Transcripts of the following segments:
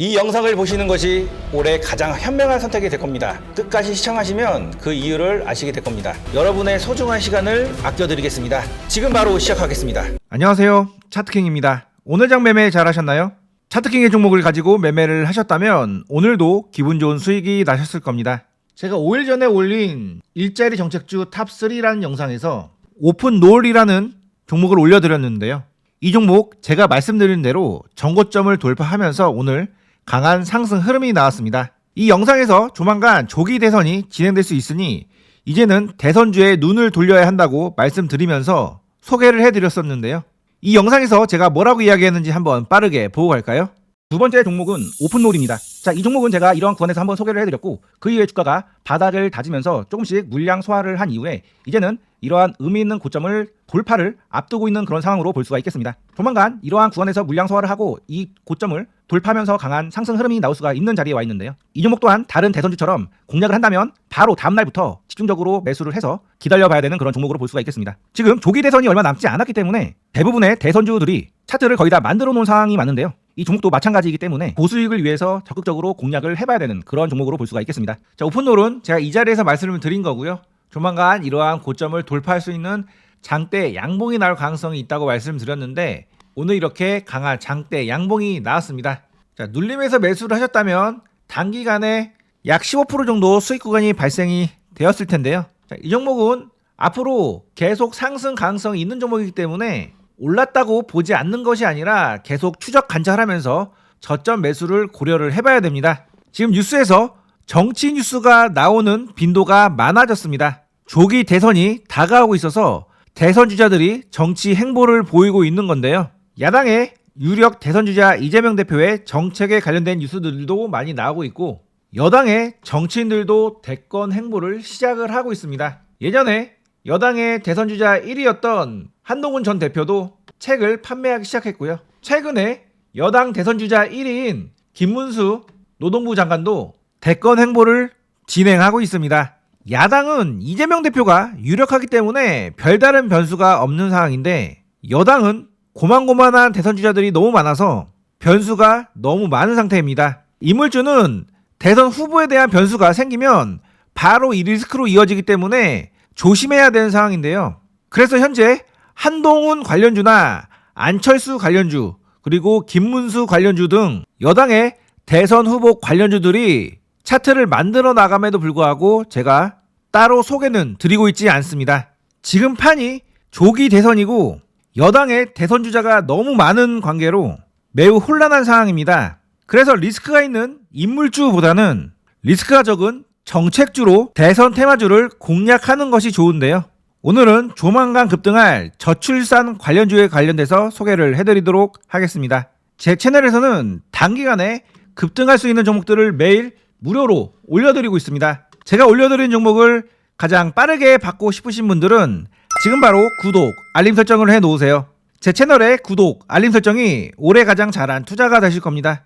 이 영상을 보시는 것이 올해 가장 현명한 선택이 될 겁니다. 끝까지 시청하시면 그 이유를 아시게 될 겁니다. 여러분의 소중한 시간을 아껴드리겠습니다. 지금 바로 시작하겠습니다. 안녕하세요. 차트킹입니다. 오늘 장 매매 잘 하셨나요? 차트킹의 종목을 가지고 매매를 하셨다면 오늘도 기분 좋은 수익이 나셨을 겁니다. 제가 5일 전에 올린 일자리 정책주 탑3라는 영상에서 오픈 롤이라는 종목을 올려드렸는데요. 이 종목 제가 말씀드린 대로 정고점을 돌파하면서 오늘 강한 상승 흐름이 나왔습니다. 이 영상에서 조만간 조기 대선이 진행될 수 있으니 이제는 대선주에 눈을 돌려야 한다고 말씀드리면서 소개를 해드렸었는데요. 이 영상에서 제가 뭐라고 이야기했는지 한번 빠르게 보고 갈까요? 두 번째 종목은 오픈롤입니다. 자, 이 종목은 제가 이러한 구간에서 한번 소개를 해드렸고 그 이후에 주가가 바닥을 다지면서 조금씩 물량 소화를 한 이후에 이제는 이러한 의미 있는 고점을 돌파를 앞두고 있는 그런 상황으로 볼 수가 있겠습니다. 조만간 이러한 구간에서 물량 소화를 하고 이 고점을 돌파하면서 강한 상승 흐름이 나올 수가 있는 자리에 와 있는데요. 이 종목 또한 다른 대선주처럼 공략을 한다면 바로 다음 날부터 집중적으로 매수를 해서 기다려봐야 되는 그런 종목으로 볼 수가 있겠습니다. 지금 조기 대선이 얼마 남지 않았기 때문에 대부분의 대선주들이 차트를 거의 다 만들어 놓은 상황이 많은데요. 이 종목도 마찬가지이기 때문에 고수익을 위해서 적극적으로 공략을 해봐야 되는 그런 종목으로 볼 수가 있겠습니다. 자, 오픈롤은 제가 이 자리에서 말씀을 드린 거고요. 조만간 이러한 고점을 돌파할 수 있는 장대 양봉이 나올 가능성이 있다고 말씀드렸는데 오늘 이렇게 강한 장대 양봉이 나왔습니다. 자, 눌림에서 매수를 하셨다면 단기간에 약 15% 정도 수익 구간이 발생이 되었을 텐데요. 자, 이 종목은 앞으로 계속 상승 가능성이 있는 종목이기 때문에 올랐다고 보지 않는 것이 아니라 계속 추적 관찰하면서 저점 매수를 고려를 해봐야 됩니다. 지금 뉴스에서 정치 뉴스가 나오는 빈도가 많아졌습니다. 조기 대선이 다가오고 있어서 대선 주자들이 정치 행보를 보이고 있는 건데요. 야당의 유력 대선 주자 이재명 대표의 정책에 관련된 뉴스들도 많이 나오고 있고 여당의 정치인들도 대권 행보를 시작을 하고 있습니다. 예전에 여당의 대선 주자 1위였던 한동훈 전 대표도 책을 판매하기 시작했고요. 최근에 여당 대선 주자 1위인 김문수 노동부 장관도 대권 행보를 진행하고 있습니다. 야당은 이재명 대표가 유력하기 때문에 별다른 변수가 없는 상황인데 여당은 고만고만한 대선 주자들이 너무 많아서 변수가 너무 많은 상태입니다. 이물주는 대선 후보에 대한 변수가 생기면 바로 이 리스크로 이어지기 때문에 조심해야 되는 상황인데요. 그래서 현재 한동훈 관련주나 안철수 관련주 그리고 김문수 관련주 등 여당의 대선 후보 관련주들이 차트를 만들어 나감에도 불구하고 제가 따로 소개는 드리고 있지 않습니다. 지금 판이 조기 대선이고 여당의 대선 주자가 너무 많은 관계로 매우 혼란한 상황입니다. 그래서 리스크가 있는 인물주보다는 리스크가 적은 정책주로 대선 테마주를 공략하는 것이 좋은데요. 오늘은 조만간 급등할 저출산 관련주에 관련돼서 소개를 해드리도록 하겠습니다. 제 채널에서는 단기간에 급등할 수 있는 종목들을 매일 무료로 올려드리고 있습니다. 제가 올려드린 종목을 가장 빠르게 받고 싶으신 분들은 지금 바로 구독, 알림 설정을 해 놓으세요. 제 채널의 구독, 알림 설정이 올해 가장 잘한 투자가 되실 겁니다.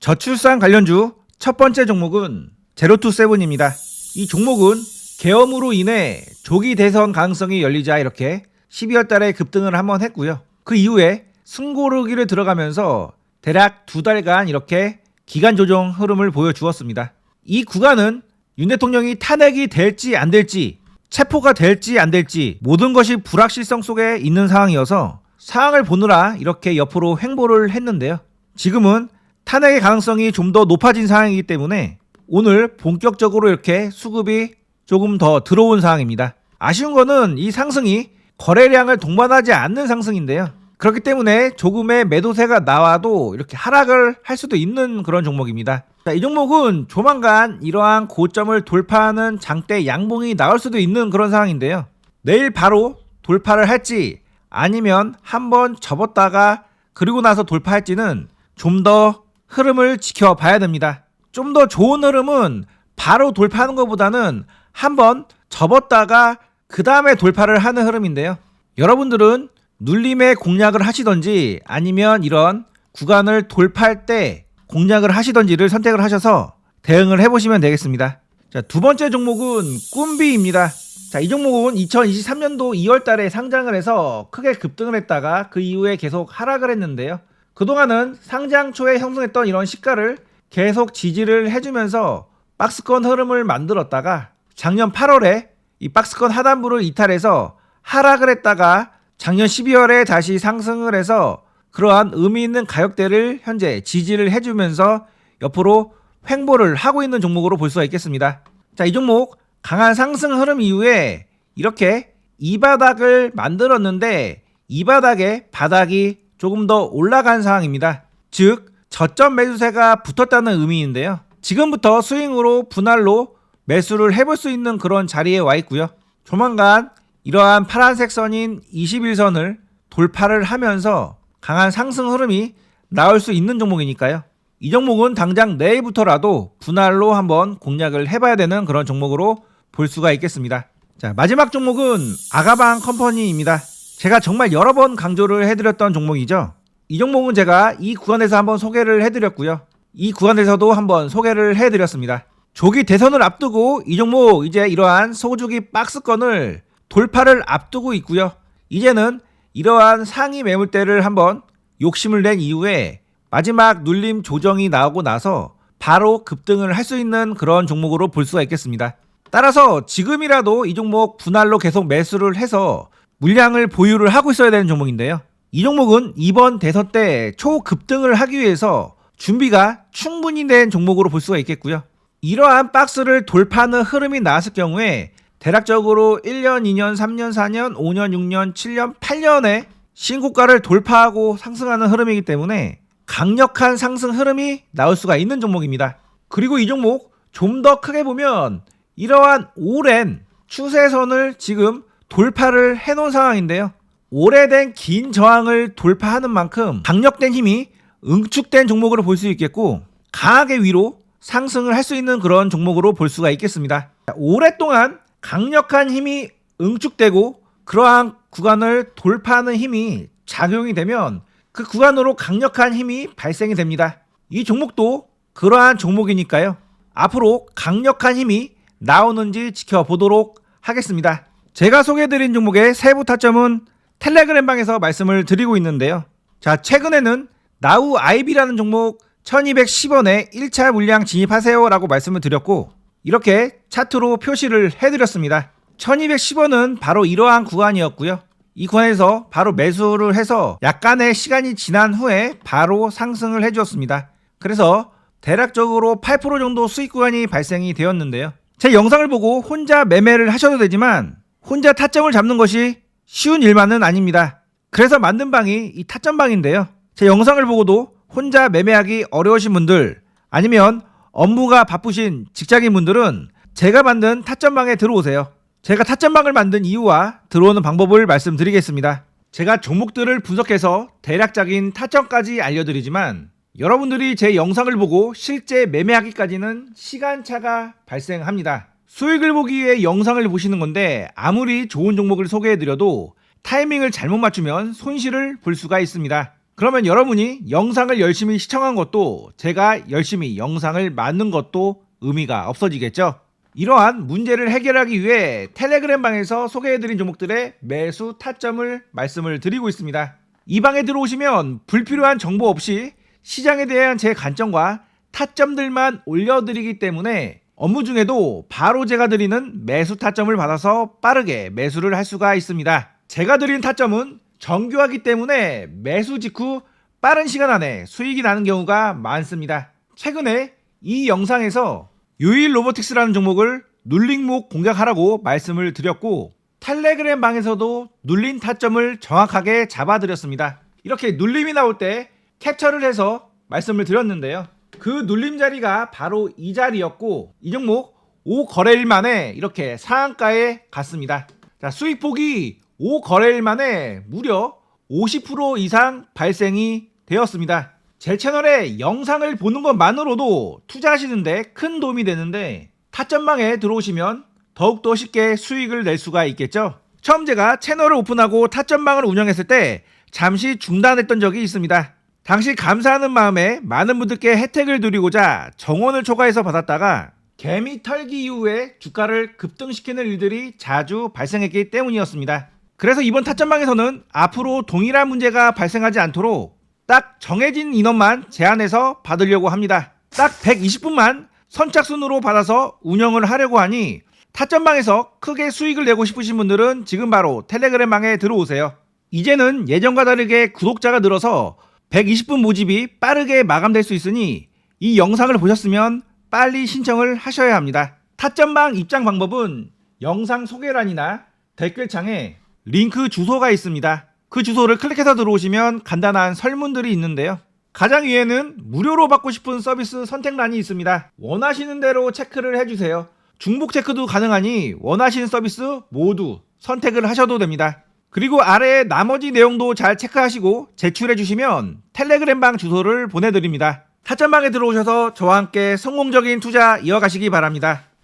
저출산 관련주 첫 번째 종목은 제로투세븐입니다. 이 종목은 계엄으로 인해 조기 대선 가능성이 열리자 이렇게 12월 달에 급등을 한번 했고요. 그 이후에 승고르기를 들어가면서 대략 두 달간 이렇게 기간 조정 흐름을 보여주었습니다. 이 구간은 윤 대통령이 탄핵이 될지 안 될지 체포가 될지 안 될지 모든 것이 불확실성 속에 있는 상황이어서 상황을 보느라 이렇게 옆으로 횡보를 했는데요. 지금은 탄핵의 가능성이 좀 더 높아진 상황이기 때문에 오늘 본격적으로 이렇게 수급이 조금 더 들어온 상황입니다. 아쉬운 거는 이 상승이 거래량을 동반하지 않는 상승인데요. 그렇기 때문에 조금의 매도세가 나와도 이렇게 하락을 할 수도 있는 그런 종목입니다. 자, 이 종목은 조만간 이러한 고점을 돌파하는 장대 양봉이 나올 수도 있는 그런 상황인데요. 내일 바로 돌파를 할지 아니면 한번 접었다가 그리고 나서 돌파할지는 좀 더 흐름을 지켜봐야 됩니다. 좀 더 좋은 흐름은 바로 돌파하는 것보다는 한번 접었다가 그 다음에 돌파를 하는 흐름인데요. 여러분들은 눌림에 공략을 하시던지 아니면 이런 구간을 돌파할 때 공략을 하시던지를 선택을 하셔서 대응을 해보시면 되겠습니다. 자, 두 번째 종목은 꿈비입니다. 자, 이 종목은 2023년도 2월 달에 상장을 해서 크게 급등을 했다가 그 이후에 계속 하락을 했는데요. 그동안은 상장 초에 형성했던 이런 시가를 계속 지지를 해주면서 박스권 흐름을 만들었다가 작년 8월에 이 박스권 하단부를 이탈해서 하락을 했다가 작년 12월에 다시 상승을 해서 그러한 의미 있는 가격대를 현재 지지를 해주면서 옆으로 횡보를 하고 있는 종목으로 볼 수가 있겠습니다. 자, 이 종목 강한 상승 흐름 이후에 이렇게 이 바닥을 만들었는데 이 바닥에 바닥이 조금 더 올라간 상황입니다. 즉, 저점 매수세가 붙었다는 의미인데요. 지금부터 스윙으로 분할로 매수를 해볼 수 있는 그런 자리에 와 있고요. 조만간 이러한 파란색 선인 21선을 돌파를 하면서 강한 상승 흐름이 나올 수 있는 종목이니까요. 이 종목은 당장 내일부터라도 분할로 한번 공략을 해봐야 되는 그런 종목으로 볼 수가 있겠습니다. 자, 마지막 종목은 아가방 컴퍼니입니다. 제가 정말 여러 번 강조를 해드렸던 종목이죠. 이 종목은 제가 이 구간에서 한번 소개를 해드렸고요. 이 구간에서도 한번 소개를 해드렸습니다. 조기 대선을 앞두고 이 종목 이제 이러한 소주기 박스권을 돌파를 앞두고 있고요. 이제는 이러한 상위 매물대를 한번 욕심을 낸 이후에 마지막 눌림 조정이 나오고 나서 바로 급등을 할 수 있는 그런 종목으로 볼 수가 있겠습니다. 따라서 지금이라도 이 종목 분할로 계속 매수를 해서 물량을 보유를 하고 있어야 되는 종목인데요. 이 종목은 이번 대선 때 초급등을 하기 위해서 준비가 충분히 된 종목으로 볼 수가 있겠고요. 이러한 박스를 돌파하는 흐름이 나왔을 경우에 대략적으로 1년, 2년, 3년, 4년, 5년, 6년, 7년, 8년의 신고가를 돌파하고 상승하는 흐름이기 때문에 강력한 상승 흐름이 나올 수가 있는 종목입니다. 그리고 이 종목 좀 더 크게 보면 이러한 오랜 추세선을 지금 돌파를 해놓은 상황인데요. 오래된 긴 저항을 돌파하는 만큼 강력된 힘이 응축된 종목으로 볼 수 있겠고 강하게 위로 상승을 할 수 있는 그런 종목으로 볼 수가 있겠습니다. 오랫동안 강력한 힘이 응축되고 그러한 구간을 돌파하는 힘이 작용이 되면 그 구간으로 강력한 힘이 발생이 됩니다. 이 종목도 그러한 종목이니까요. 앞으로 강력한 힘이 나오는지 지켜보도록 하겠습니다. 제가 소개해드린 종목의 세부 타점은 텔레그램 방에서 말씀을 드리고 있는데요. 자, 최근에는 나우 아이비라는 종목 1210원에 1차 물량 진입하세요 라고 말씀을 드렸고 이렇게 차트로 표시를 해드렸습니다. 1210원은 바로 이러한 구간이었고요. 이 구간에서 바로 매수를 해서 약간의 시간이 지난 후에 바로 상승을 해주었습니다. 그래서 대략적으로 8% 정도 수익 구간이 발생이 되었는데요. 제 영상을 보고 혼자 매매를 하셔도 되지만 혼자 타점을 잡는 것이 쉬운 일만은 아닙니다. 그래서 만든 방이 이 타점방인데요. 제 영상을 보고도 혼자 매매하기 어려우신 분들 아니면 업무가 바쁘신 직장인 분들은 제가 만든 타점방에 들어오세요. 제가 타점방을 만든 이유와 들어오는 방법을 말씀드리겠습니다. 제가 종목들을 분석해서 대략적인 타점까지 알려드리지만 여러분들이 제 영상을 보고 실제 매매하기까지는 시간차가 발생합니다. 수익을 보기 위해 영상을 보시는 건데 아무리 좋은 종목을 소개해드려도 타이밍을 잘못 맞추면 손실을 볼 수가 있습니다. 그러면 여러분이 영상을 열심히 시청한 것도 제가 열심히 영상을 만든 것도 의미가 없어지겠죠? 이러한 문제를 해결하기 위해 텔레그램 방에서 소개해드린 종목들의 매수 타점을 말씀을 드리고 있습니다. 이 방에 들어오시면 불필요한 정보 없이 시장에 대한 제 관점과 타점들만 올려드리기 때문에 업무 중에도 바로 제가 드리는 매수 타점을 받아서 빠르게 매수를 할 수가 있습니다. 제가 드리는 타점은 정교하기 때문에 매수 직후 빠른 시간 안에 수익이 나는 경우가 많습니다. 최근에 이 영상에서 유일 로보틱스라는 종목을 눌림목 공략하라고 말씀을 드렸고 텔레그램 방에서도 눌린 타점을 정확하게 잡아드렸습니다. 이렇게 눌림이 나올 때 캡처를 해서 말씀을 드렸는데요. 그 눌림 자리가 바로 이 자리였고 이 종목 5거래일 만에 이렇게 상한가에 갔습니다. 자, 수익폭이 5거래일 만에 무려 50% 이상 발생이 되었습니다. 제 채널에 영상을 보는 것만으로도 투자하시는데 큰 도움이 되는데 타점방에 들어오시면 더욱더 쉽게 수익을 낼 수가 있겠죠. 처음 제가 채널을 오픈하고 타점방을 운영했을 때 잠시 중단했던 적이 있습니다. 당시 감사하는 마음에 많은 분들께 혜택을 드리고자 정원을 초과해서 받았다가 개미 털기 이후에 주가를 급등시키는 일들이 자주 발생했기 때문이었습니다. 그래서 이번 타점방에서는 앞으로 동일한 문제가 발생하지 않도록 딱 정해진 인원만 제한해서 받으려고 합니다. 딱 120분만 선착순으로 받아서 운영을 하려고 하니 타점방에서 크게 수익을 내고 싶으신 분들은 지금 바로 텔레그램방에 들어오세요. 이제는 예전과 다르게 구독자가 늘어서 120분 모집이 빠르게 마감될 수 있으니 이 영상을 보셨으면 빨리 신청을 하셔야 합니다. 타점방 입장 방법은 영상 소개란이나 댓글창에 링크 주소가 있습니다. 그 주소를 클릭해서 들어오시면 간단한 설문들이 있는데요. 가장 위에는 무료로 받고 싶은 서비스 선택란이 있습니다. 원하시는 대로 체크를 해주세요. 중복 체크도 가능하니 원하시는 서비스 모두 선택을 하셔도 됩니다. 그리고 아래에 나머지 내용도 잘 체크하시고 제출해 주시면 텔레그램방 주소를 보내드립니다. 타점방에 들어오셔서 저와 함께 성공적인 투자 이어가시기 바랍니다.